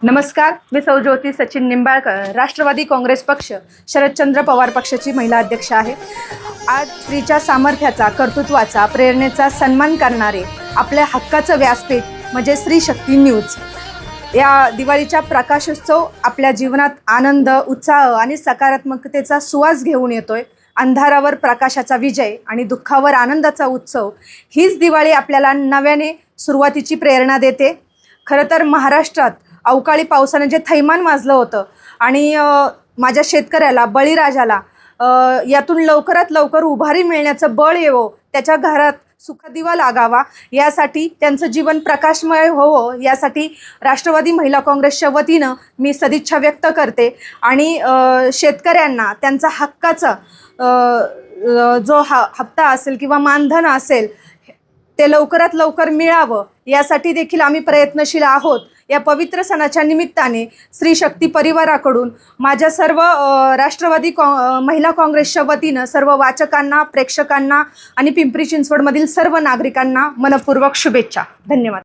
नमस्कार मी सौज्योती सचिन निंबाळकर राष्ट्रवादी काँग्रेस पक्ष शरदचंद्र पवार पक्षाची महिला अध्यक्ष आहे. आज स्त्रीच्या सामर्थ्याचा कर्तृत्वाचा प्रेरणेचा सन्मान करणारे आपल्या हक्काचं व्यासपीठ म्हणजे स्त्री शक्ती न्यूज. या दिवाळीच्या प्रकाशोत्सव आपल्या जीवनात आनंद उत्साह आणि सकारात्मकतेचा सुवास घेऊन येतोय. अंधारावर प्रकाशाचा विजय आणि दुःखावर आनंदाचा उत्सव हीच दिवाळी आपल्याला नव्याने सुरुवातीची प्रेरणा देते. खरं तर महाराष्ट्रात अवकाळी पावसाने जे थैमान माजलं होतं आणि माझ्या शेतकऱ्याला बळीराजाला यातून लवकरात लवकर उभारी मिळण्याचं बळ येवो त्याच्या घरात सुखदिवा लागावा यासाठी त्यांचं जीवन प्रकाशमय होवो यासाठी राष्ट्रवादी महिला काँग्रेसच्या वतीनं मी सदिच्छा व्यक्त करते. आणि शेतकऱ्यांना त्यांचा हक्काचा जो हा हप्ता असेल किंवा मानधन असेल ते लवकरात लवकर मिळावं यासाठी देखील आम्ही प्रयत्नशील आहोत. या पवित्र सणाच्या निमित्ताने स्त्री शक्ती परिवाराकडून माझ्या सर्व राष्ट्रवादी कॉ महिला काँग्रेसच्या वतीनं सर्व वाचकांना प्रेक्षकांना आणि पिंपरी चिंचवडमधील सर्व नागरिकांना मनपूर्वक शुभेच्छा. धन्यवाद.